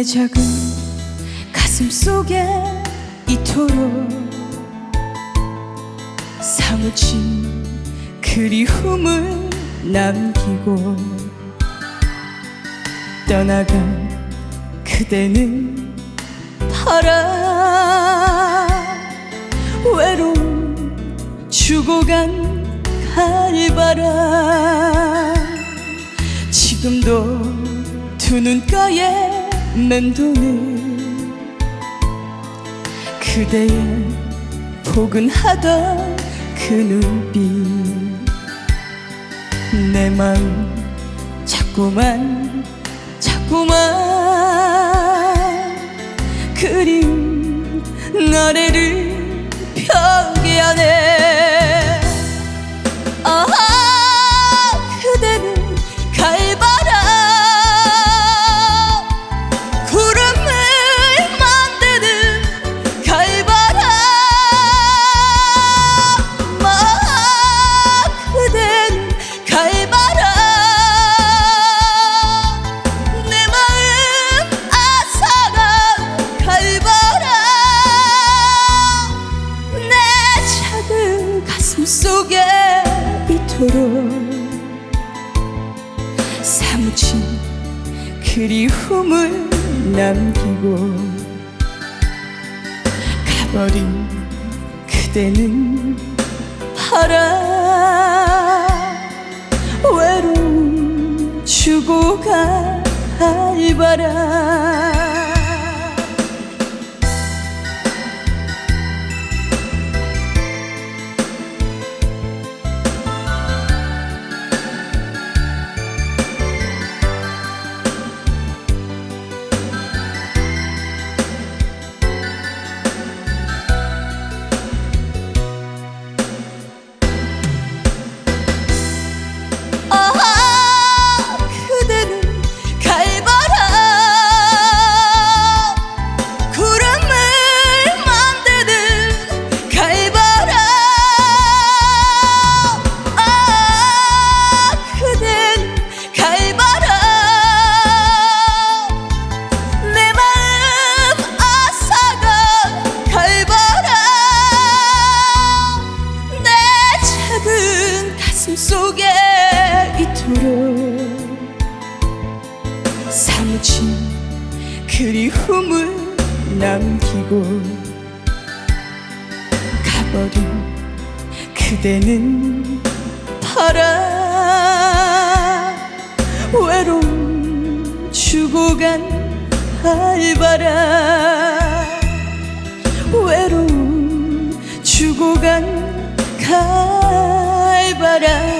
내 작은 가슴 속에 이토록 사무친 그리움을 남기고 떠나간 그대는 파라. 외로움 주고 간 갈바람 지금도 두 눈가에 맴도는 그대의 포근하던 그 눈빛. 내 마음 자꾸만 자꾸만 그리움 나래를 속에 이토록 사무친 그리움을 남기고 가버린 그대는 파라. 외로움 주고 갈바람 사무친 그리움을 남기고 가버린 그대는 파라 외로움 주고 간 갈바람 외로움 주고 간 갈바람